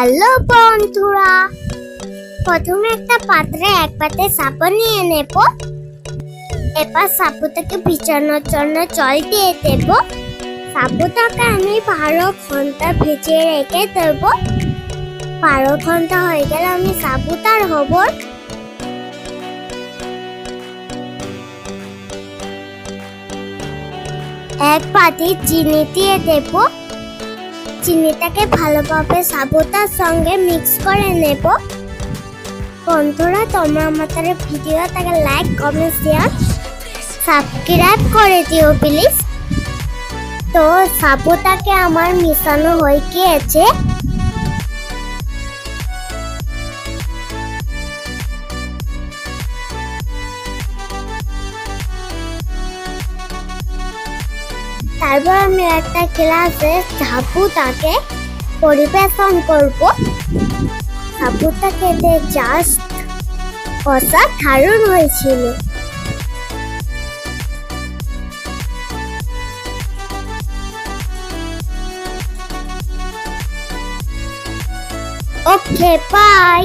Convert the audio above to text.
Hello বন্ধুরা, প্রথমে একটা পাত্রে এক পাতে সাবু নিয়ে নেব। এবার সাবুটাকে ভিজানোর জন্য জল দিয়ে দেব। সাবুটাকে আমি বারো ঘণ্টা ভিজিয়ে রেখে দেব। বারো ঘণ্টা হয়ে গেলে আমি সাবুটার হব। এক পাতি চিনি দিয়ে দেবো। চিনিটাকে ভালোভাবে সাবুতার সঙ্গে মিক্স করে নেব। বন্ধুরা, তোমরা আমাদের ভিডিওটাকে লাইক কমেন্ট শেয়ার সাবস্ক্রাইব করে দিও প্লিজ তো সাবুটাকে আমার মিশানো হয়ে গিয়েছে। তারপর আমি একটা গ্লাসে সাবুটাকে পরিবেশন করব। সাবুটা খেতে জাস্ট অসাধারণ হয়েছিল। Okay bye